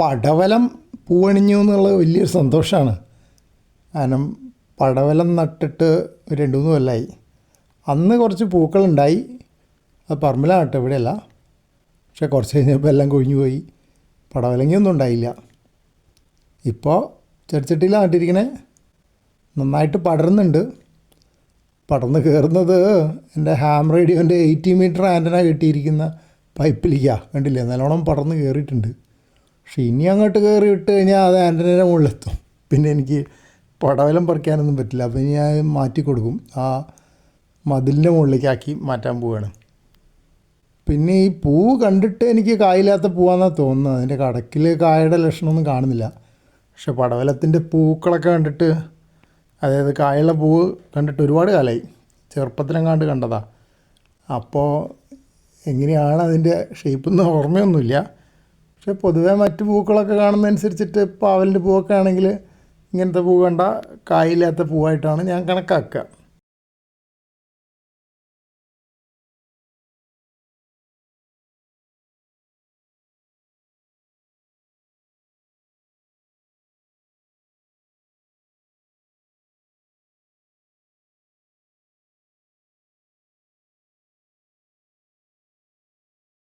പടവലം പൂവണിഞ്ഞു എന്നുള്ളത് വലിയൊരു സന്തോഷമാണ്. കാരണം പടവലം നട്ടിട്ട് രണ്ട് മൂന്ന് കൊല്ലമായി അന്ന് കുറച്ച് പൂക്കളുണ്ടായി. അത് പറമ്പിലാണ് കേട്ടോ ഇവിടെയല്ല. പക്ഷെ കുറച്ച് കഴിഞ്ഞപ്പോൾ എല്ലാം കൊഴിഞ്ഞു പോയി. പടവലങ്ങിയൊന്നും ഉണ്ടായില്ല. ഇപ്പോൾ ചെടിച്ചട്ടിയിലാണ് നട്ടിരിക്കണേ. നന്നായിട്ട് പടരുന്നുണ്ട്. പടർന്ന് കയറുന്നത് എന്റെ ഹാം റേഡിയോന്റെ എയ്റ്റി മീറ്റർ ആന്റന കെട്ടിയിരിക്കുന്ന പൈപ്പിലേക്കാണ് കണ്ടില്ലേ? നല്ലോണം പടർന്ന് കയറിയിട്ടുണ്ട് പക്ഷെ ഇനി അങ്ങോട്ട് കയറി ഇട്ട് കഴിഞ്ഞാൽ അത് ആന്റനയുടെ മുകളിലെത്തും. പിന്നെ എനിക്ക് പടവലം പറിക്കാനൊന്നും പറ്റില്ല. അപ്പോൾ ഇനി ഞാൻ മാറ്റി കൊടുക്കും. ആ മതിലിന്റെ മുകളിലേക്കാക്കി മാറ്റാൻ പോവുകയാണ്. പിന്നെ ഈ പൂ കണ്ടിട്ട് എനിക്ക് കായില്ലാത്ത പൂവാന്നാണ് തോന്നുന്നത്. അതിന്റെ കടക്കിൽ കായയുടെ ലക്ഷണമൊന്നും കാണുന്നില്ല. പക്ഷെ പടവലത്തിന്റെ പൂക്കളൊക്കെ കണ്ടിട്ട് അതായത് കായുള്ള പൂവ് കണ്ടിട്ട് ഒരുപാട് കാലമായി ചെറുപ്പത്തിലെങ്ങാണ്ട് കണ്ടതാണ് അപ്പോൾ എങ്ങനെയാണ് അതിന്റെ ഷേപ്പ് എന്ന് ഓർമ്മയൊന്നുമില്ല. പക്ഷെ പൊതുവേ മറ്റ് പൂക്കളൊക്കെ കാണുന്നതനുസരിച്ചിട്ട് പാവലിന്റെ പൂവൊക്കെ ആണെങ്കിൽ ഇങ്ങനത്തെ പൂ കണ്ട കായില്ലാത്ത പൂവായിട്ടാണ് ഞാൻ കണക്കാക്കുക.